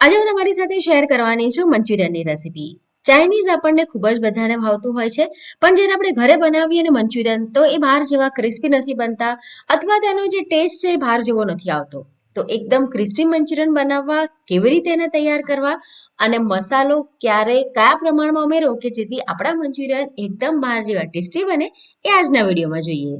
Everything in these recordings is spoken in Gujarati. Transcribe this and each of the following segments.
આજે હું તમારી સાથે શેર કરવાની છું મંચુરિયનની રેસીપી ચાઇનીઝ આપણને ખૂબ જ બધાને ભાવતું હોય છે, પણ જ્યારે આપણે ઘરે બનાવીએ ને મંચુરિયન, તો એ બહાર જેવા ક્રિસ્પી નથી બનતા, અથવા તેનો જે ટેસ્ટ છે એ બહાર જેવો નથી આવતો. તો એકદમ ક્રિસ્પી મંચુરિયન બનાવવા, કેવી રીતે એને તૈયાર કરવા, અને મસાલો ક્યારે, કયા પ્રમાણમાં ઉમેરો કે જેથી આપણા મંચુરિયન એકદમ બહાર જેવા ટેસ્ટી બને, એ આજના વિડીયોમાં જોઈએ.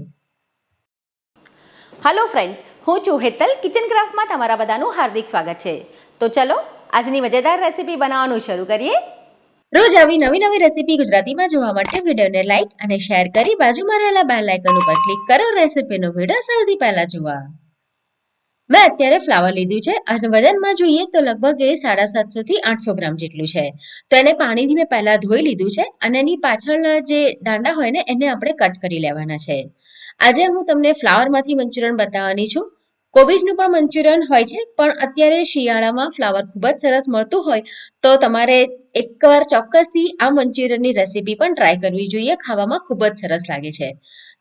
હલો ફ્રેન્ડ્સ હું છું હેતલ કિચન ક્રાફ્ટમાં તમારા બધાનું હાર્દિક સ્વાગત છે. તો ચલો, આજની મજેદાર રેસીપી બનાવવાનું શરૂ કરીએ. રોજ આવી નવી નવી રેસીપી ગુજરાતીમાં જોવા માટે વિડીયોને લાઈક અને શેર કરી બાજુમાં રહેલા બેલ આઇકન ઉપર ક્લિક કરો રેસીપીનો વીડિયો સૌથી પહેલા જોવા. મેં અત્યારે ફ્લાવર લીધું છે અને વજનમાં જોઈએ તો લગભગ એ સાડા સાતસો થી આઠસો ગ્રામ જેટલું છે. તો એને પાણીથી મેં પહેલા ધોઈ લીધું છે અને એની પાછળના જે દાંડા હોય ને, એને આપણે કટ કરી લેવાના છે. આજે હું તમને ફ્લાવરમાંથી મંચુરિયન બતાવવાની છું. કોબીજનું પણ મંચુરિયન હોય છે, પણ અત્યારે શિયાળામાં ફ્લાવર ખૂબ જ સરસ મળતું હોય, તો તમારે એકવાર ચોક્કસથી આ મંચુરિયનની રેસીપી પણ ટ્રાય કરવી જોઈએ, ખાવામાં ખૂબ જ સરસ લાગે છે.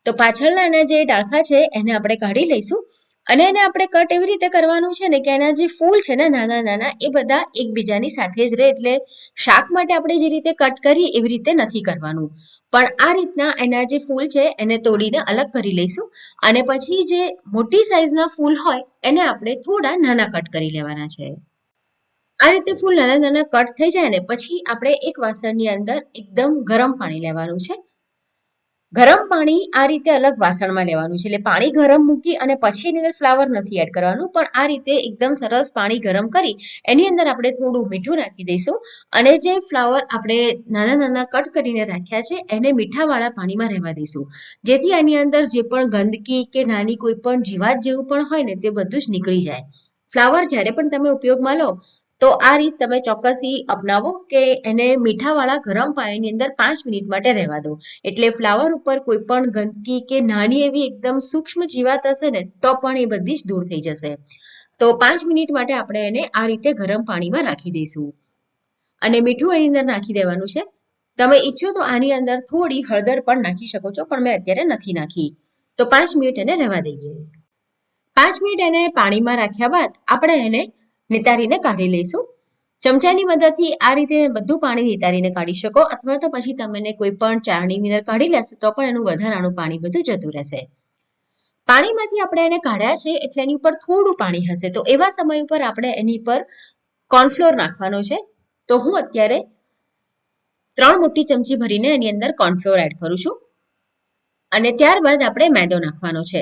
તો પાછળના એના જે ડાળખા છે, એને આપણે કાઢી લઈશું. અને એને આપણે કટ એવી રીતે કરવાનું છે ને કે એના જે ફૂલ છે ને નાના નાના, એ બધા એકબીજાની સાથે જ રહે. એટલે શાક માટે આપણે જે રીતે કટ કરીએ, એવી રીતે નથી કરવાનું. પણ આ રીતના એના જે ફૂલ છે, એને તોડીને અલગ કરી લઈશું. અને પછી જે મોટી સાઈઝના ફૂલ હોય, એને આપણે થોડા નાના કટ કરી લેવાના છે. આ રીતે ફૂલ નાના નાના કટ થઈ જાય ને, પછી આપણે એક વાસણની અંદર એકદમ ગરમ પાણી લેવાનું છે. ગરમ પાણી આ રીતે અલગ વાસણમાં લેવાનું છે. એટલે પાણી ગરમ મૂકી અને પછી એની અંદર ફ્લાવર નથી એડ કરવાનું. પણ આ રીતે એકદમ સરસ પાણી ગરમ કરી એની અંદર આપણે થોડું મીઠું નાખી દઈશું. અને જે ફ્લાવર આપણે નાના નાના કટ કરીને રાખ્યા છે, એને મીઠાવાળા પાણીમાં રહેવા દઈશું. જેથી એની અંદર જે પણ ગંદકી કે નાની કોઈ પણ જીવાત જેવું પણ હોય ને તે બધું જ નીકળી જાય. ફ્લાવર જ્યારે પણ તમે ઉપયોગમાં લો તો આ રીત તમે ચોક્કસી અપનાવો કે એને મીઠાવાળા ગરમ પાણીની અંદર પાંચ મિનિટ માટે રહેવા દો. એટલે ફ્લાવર ઉપર કોઈ પણ ગંદકી કે નાની એવી એકદમ સૂક્ષ્મ જીવાત હશે ને, તો પણ એ બધી જ દૂર થઈ જશે. તો પાંચ મિનિટ માટે આપણે એને આ રીતે ગરમ પાણીમાં રાખી દઈશું. અને મીઠું એની અંદર નાખી દેવાનું છે. તમે ઈચ્છો તો આની અંદર થોડી હળદર પણ નાખી શકો છો, પણ મેં અત્યારે નથી નાખી. તો પાંચ મિનિટ એને રહેવા દઈએ. પાંચ મિનિટ એને પાણીમાં રાખ્યા બાદ આપણે એને નિતારીને કાઢી લઈશું. ચમચાની મદદથી આ રીતે બધું પાણી નિતારીને કાઢી શકો અથવા તો પછી તમે કોઈ પણ ચારણી અંદર કાઢી લેશો તો પણ એનું વધારાનું પાણી બધું જતું રહેશે. પાણીમાંથી આપણે એને કાઢ્યા છે એટલે એની ઉપર થોડું પાણી હશે. તો એવા સમય ઉપર આપણે એની પર કોર્નફ્લોર નાખવાનો છે. તો હું અત્યારે ત્રણ મોટી ચમચી ભરીને એની અંદર કોર્નફ્લોર એડ કરું છું. અને ત્યારબાદ આપણે મેદો નાખવાનો છે.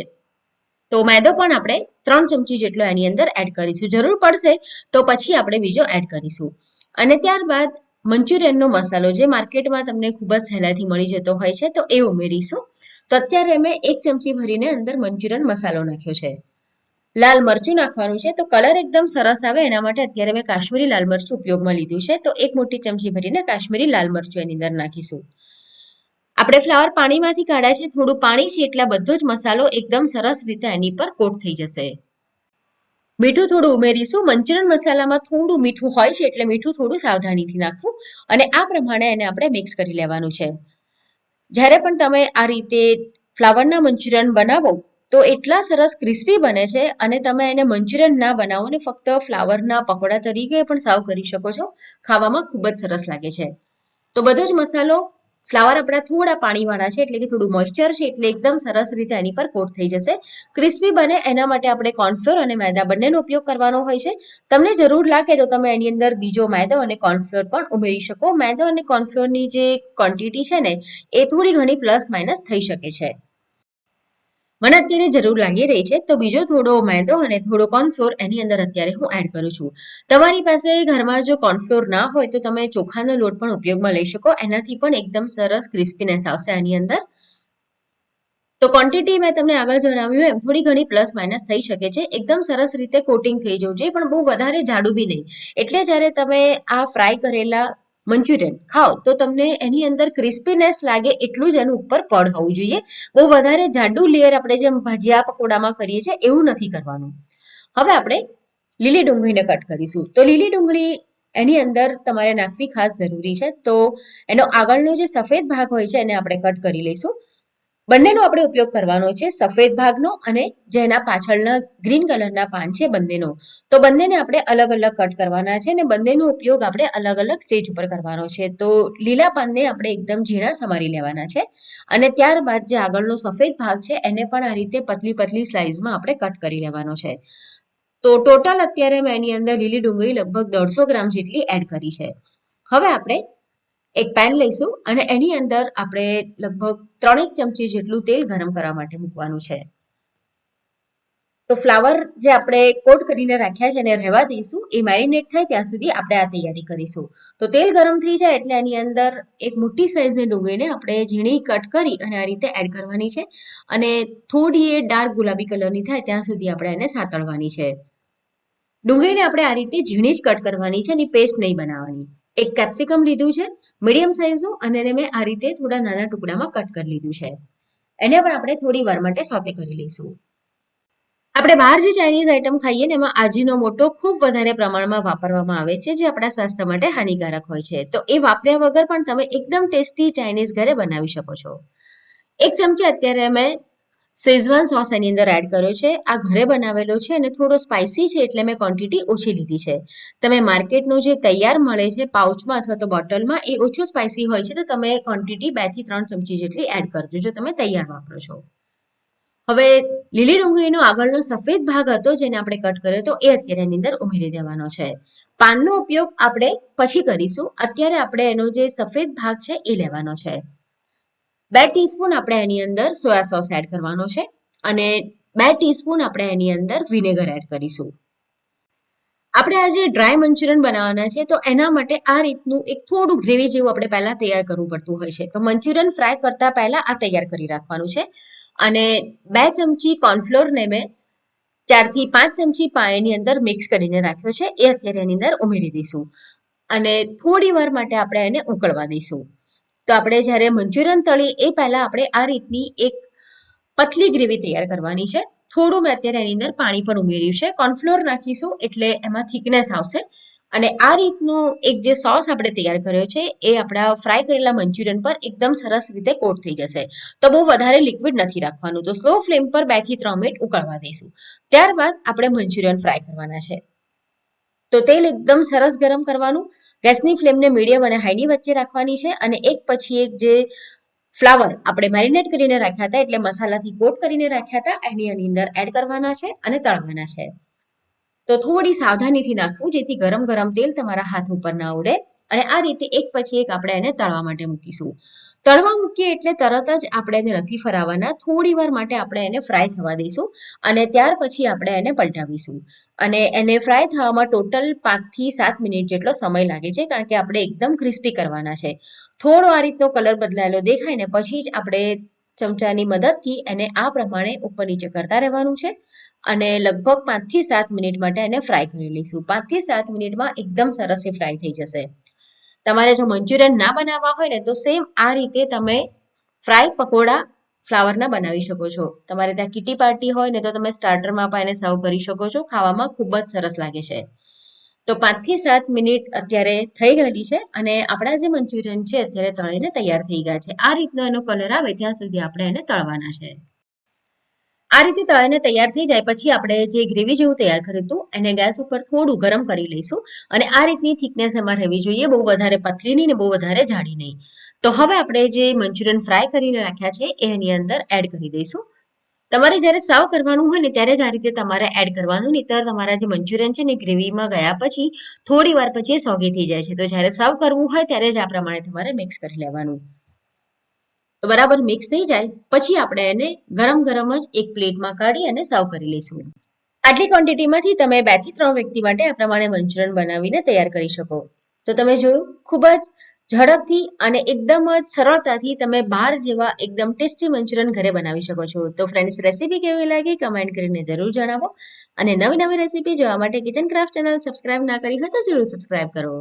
તો મેદો પણ આપણે ત્રણ ચમચી જેટલો એની અંદર એડ કરીશું. જરૂર પડશે તો પછી આપણે બીજો એડ કરીશું. અને ત્યારબાદ મંચુરિયનનો મસાલો જે માર્કેટમાં તમને ખૂબ જ સહેલાઈથી મળી જતો હોય છે તો એ ઉમેરીશું. તો અત્યારે મેં એક ચમચી ભરીને અંદર મંચુરિયન મસાલો નાખ્યો છે. લાલ મરચું નાખવાનું છે તો કલર એકદમ સરસ આવે એના માટે અત્યારે મેં કાશ્મીરી લાલ મરચું ઉપયોગમાં લીધું છે. તો એક મોટી ચમચી ભરીને કાશ્મીરી લાલ મરચું એની અંદર નાખીશું. આપણે ફ્લાવર પાણીમાંથી કાઢ્યા છે, થોડું પાણી છે એટલે બધો જ મસાલો એકદમ સરસ રીતે એની પર કોટ થઈ જશે. મીઠું થોડું ઉમેરીશું. મંચુરિયન મસાલામાં થોડું મીઠું હોય છે એટલે મીઠું થોડું સાવધાનીથી નાખવું અને આ પ્રમાણે એને આપણે મિક્સ કરી લેવાનું છે. જ્યારે પણ તમે આ રીતે ફ્લાવરના મંચુરિયન બનાવો, તો એટલા સરસ ક્રિસ્પી બને છે અને તમે એને મંચુરિયન ના બનાવો ને ફક્ત ફ્લાવરના પકોડા તરીકે પણ સાવ કરી શકો છો. ખાવામાં ખૂબ જ સરસ લાગે છે. તો બધો જ મસાલો ફ્લાવર આપણા થોડા પાણીવાળા છે, એટલે કે થોડું મોઇશ્ચર છે, એટલે એકદમ સરસ રીતે એની પર કોટ થઈ જશે. ક્રિસ્પી બને એના માટે આપણે કોર્નફ્લોર અને મેદા બંનેનો ઉપયોગ કરવાનો હોય છે. તમને જરૂર લાગે તો તમે એની અંદર બીજો મેદો અને કોર્નફ્લોર પણ ઉમેરી શકો. મેદો અને કોર્નફ્લોરની જે ક્વોન્ટિટી છે ને, એ થોડી ઘણી પ્લસ માઇનસ થઈ શકે છે. મને અત્યારે જરૂર લાગી રહી છે, તો બીજો થોડો મેદો અને થોડો કોર્નફ્લોર એની અંદર અત્યારે હું એડ કરું છું. તમારી પાસે ઘરમાં જો કોર્નફ્લોર ના હોય, તો તમે ચોખાનો લોટ પણ ઉપયોગમાં લઈ શકો. એનાથી પણ એકદમ સરસ ક્રિસ્પીનેસ આવશે આની અંદર. તો ક્વોન્ટિટી મેં તમને આગળ જણાવ્યું એમ, થોડી ઘણી પ્લસ માઇનસ થઈ શકે છે. એકદમ સરસ રીતે કોટિંગ થઈ જવું જોઈએ, પણ બહુ વધારે જાડું બી નહીં. એટલે જ્યારે તમે આ ફ્રાય કરેલા મંચુરિયન. ખાઓ, તો તમને એની અંદર ક્રિસ્પીનેસ લાગે એટલું જ એનું ઉપર પડ હોવું જોઈએ. બહુ વધારે જાડું લેયર આપણે જેમ ભજીયા પકોડામાં કરીએ છીએ, એવું નથી કરવાનું. હવે આપણે લીલી ડુંગળીને કટ કરીશું. તો લીલી ડુંગળી એની અંદર તમારે નાખવી ખાસ જરૂરી છે. તો એનો આગળનો જે સફેદ ભાગ હોય છે, એને આપણે કટ કરી લઈશું. બંનેનો આપણે ઉપયોગ કરવાનો છે, સફેદ ભાગનો અને જેના પાછળના ગ્રીન કલરના પાન છે બંનેનો. તો બંનેને આપણે અલગ અલગ કટ કરવાના છે અને બંનેનો ઉપયોગ આપણે અલગ અલગ સ્ટેજ ઉપર કરવાનો છે. તો લીલા પાનને આપણે એકદમ ઝીણા સમારી લેવાના છે અને ત્યારબાદ જે આગળનો સફેદ ભાગ છે, એને પણ આ રીતે પતલી પતલી સ્લાઇઝમાં આપણે કટ કરી લેવાનો છે. તો ટોટલ અત્યારે મેં એની અંદર લીલી ડુંગળી લગભગ દોઢસો ગ્રામ જેટલી એડ કરી છે. હવે આપણે એક પેન લઈશું અને એની અંદર આપણે લગભગ ત્રણેક ચમચી જેટલું તેલ ગરમ કરવા માટે મૂકવાનું છે. તો ફ્લાવર જે આપણે કોટ કરીને રાખ્યા છે એને રહેવા દઈશું. એ મેરિનેટ થાય ત્યાં સુધી આપણે આ તૈયારી કરીશું. તો તેલ ગરમ થઈ જાય એટલે એની અંદર એક મોટી સાઈઝની ડુંગળીને આપણે ઝીણી કટ કરી અને આ રીતે એડ કરવાની છે. અને થોડી એ ડાર્ક ગુલાબી કલરની થાય ત્યાં સુધી આપણે એને સાતળવાની છે. ડુંગળીને આપણે આ રીતે ઝીણી જ કટ કરવાની છે એની પેસ્ટ નહીં બનાવવાની. એક કેપ્સિકમ લીધું છે. મીડિયમ સાઇઝનું અને એને મેં આ રીતે થોડા નાના ટુકડામાં કટ કરી લીધું છે. એને પણ આપણે થોડી વાર માટે સોતે કરી લઈશું. આપણે બહાર જે ચાઇનીઝ આઇટમ ખાઈએ ને એમાં આજીનો મોટો ખૂબ વધારે પ્રમાણમાં વાપરવામાં આવે છે, જે આપણા સ્વાસ્થ્ય માટે હાનિકારક હોય છે. તો એ વાપર્યા વગર પણ તમે એકદમ ટેસ્ટી ચાઇનીઝ ઘરે બનાવી શકો છો. એક ચમચી અત્યારે મેં શેઝવાન સોસ એની અંદર એડ કર્યો છે. આ ઘરે બનાવેલો છે અને થોડો સ્પાઇસી છે એટલે મેં ક્વોન્ટિટી ઓછી લીધી છે. તમે માર્કેટનું જે તૈયાર મળે છે પાઉચમાં અથવા તો બોટલમાં, એ ઓછું સ્પાઇસી હોય છે તો તમે ક્વોન્ટિટી બેથી ત્રણ ચમચી જેટલી એડ કરજો જો તમે તૈયાર વાપરો છો. હવે લીલી ડુંગળીનો આગળનો સફેદ ભાગ હતો જેને આપણે કટ કર્યો હતો એ અત્યારે એની અંદર ઉમેરી દેવાનો છે. પાનનો ઉપયોગ આપણે પછી કરીશું. અત્યારે આપણે એનો જે સફેદ ભાગ છે એ લેવાનો છે. બે ટીસ્પૂન આપણે એની અંદર સોયા સોસ એડ કરવાનો છે અને બે ટીસ્પૂન આપણે એની અંદર વિનેગર એડ કરીશું. આપણે આજે ડ્રાય મંચુરિયન બનાવવાના છે તો એના માટે આ રીતનું એક થોડું ગ્રેવી જેવું આપણે પહેલાં તૈયાર કરવું પડતું હોય છે. તો મંચુરિયન ફ્રાય કરતાં પહેલાં આ તૈયાર કરી રાખવાનું છે અને બે ચમચી કોર્નફ્લોરને મેં ચારથી પાંચ ચમચી પાણીની અંદર મિક્સ કરીને રાખ્યો છે. એ અત્યારે એની અંદર ઉમેરી દઈશું અને થોડી વાર માટે આપણે એને ઉકળવા દઈશું. તો આપણે જ્યારે મંચુરિયન તળીએ એ પહેલાં આપણે આ રીતની એક પતલી ગ્રેવી તૈયાર કરવાની છે. થોડું મેં અત્યારે એની અંદર પાણી પણ ઉમેર્યું છે. કોર્નફ્લોર નાખીશું એટલે એમાં થિકનેસ આવશે. અને આ રીતનું એક જે સોસ આપણે તૈયાર કર્યો છે એ આપણા ફ્રાય કરેલા મંચુરિયન પર એકદમ સરસ રીતે કોટ થઈ જશે. તો બહુ વધારે લિક્વિડ નથી રાખવાનું. તો સ્લો ફ્લેમ પર બેથી ત્રણ મિનિટ ઉકળવા દઈશું. ત્યારબાદ આપણે મંચુરિયન ફ્રાય કરવાના છે. તો તેલ એકદમ સરસ ગરમ કરવાનું. ગેસની ફ્લેમને મીડિયમ અને હાઈની વચ્ચે રાખવાની છે અને એક પછી એક જે ફ્લાવર આપણે મેરિનેટ કરીને રાખ્યા હતા એટલે મસાલાથી કોટ કરીને રાખ્યા હતા, એની અંદર એડ કરવાના છે અને તળવાના છે. તો થોડી સાવધાનીથી નાખવું, જેથી ગરમ ગરમ તેલ તમારા હાથ ઉપર ના ઉડે અને આ રીતે એક પછી એક આપણે એને તળવા માટે મૂકીશું. તળવા મૂકીએ એટલે તરત જ આપણે એને નથી ફરાવવાના. થોડી વાર માટે આપણે એને ફ્રાય થવા દઈશું અને ત્યાર પછી આપણે એને પલટાવીશું. અને એને ફ્રાય થવામાં ટોટલ પાંચથી સાત મિનિટ જેટલો સમય લાગે છે કારણ કે આપણે એકદમ ક્રિસ્પી કરવાના છે. થોડો આ રીતનો કલર બદલાયેલો દેખાય ને પછી જ આપણે ચમચાની મદદથી એને આ પ્રમાણે ઉપર નીચે કરતા રહેવાનું છે. અને લગભગ પાંચથી સાત મિનિટ માટે એને ફ્રાય કરી લઈશું. પાંચથી સાત મિનિટમાં એકદમ સરસ એ ફ્રાય થઈ જશે. તમારે જો મંચુરિયન ના બનાવવા હોય ને, તો સેમ આ રીતે તમે ફ્રાય પકોડા ફ્લાવરના બનાવી શકો છો. તમારે ત્યાં કિટી પાર્ટી હોય ને, તો તમે સ્ટાર્ટરમાં પણ એને સર્વ કરી શકો છો. ખાવામાં ખૂબ જ સરસ લાગે છે. તો પાંચથી સાત મિનિટ અત્યારે થઈ ગયેલી છે અને આપણા જે મંચુરિયન છે, અત્યારે તળીને તૈયાર થઈ ગયા છે. આ રીતનો એનો કલર આવે ત્યાં સુધી આપણે એને તળવાના છે. આ રીતે તળાઈને તૈયાર થઈ જાય પછી આપણે જે ગ્રેવી જેવું તૈયાર કર્યું હતું, એને ગેસ ઉપર થોડું ગરમ કરી લઈશું અને આ રીતની થિકનેસ એમાં રહેવી જોઈએ, બહુ વધારે પતલી નહીં ને બહુ વધારે જાડી નહીં. તો હવે આપણે જે મંચુરિયન ફ્રાય કરીને રાખ્યા છે એ એની અંદર એડ કરી દઈશું. તમારે જ્યારે સાવ કરવાનું હોય ને, ત્યારે જ આ રીતે તમારે એડ કરવાનું, નહીંતર તમારા જે મંચુરિયન છે ને ગ્રેવીમાં ગયા પછી થોડી વાર પછી એ સોગી થઈ જાય છે. તો જ્યારે સર્વ કરવું હોય, ત્યારે જ આ પ્રમાણે તમારે મિક્સ કરી લેવાનું. તો બરાબર મિક્સ થઈ જાય, પછી આપણે એને ગરમ ગરમ જ એક પ્લેટમાં કાઢી અને સર્વ કરી લઈશું. આટલી ક્વોન્ટિટીમાંથી તમે બેથી ત્રણ વ્યક્તિ માટે આ પ્રમાણે મંચુરિયન બનાવીને તૈયાર કરી શકો. તો તમે જોયું, ખૂબ જ ઝડપથી અને એકદમ જ સરળતાથી તમે બહાર જેવા એકદમ ટેસ્ટી મંચુરિયન ઘરે બનાવી શકો છો. તો ફ્રેન્ડ્સ રેસીપી કેવી લાગી? કમેન્ટ કરીને જરૂર જણાવો. અને નવી નવી રેસીપી જોવા માટે કિચન ક્રાફ્ટ ચેનલ સબસ્ક્રાઇબ ના કરી હોય તો જરૂર સબસ્ક્રાઇબ કરો.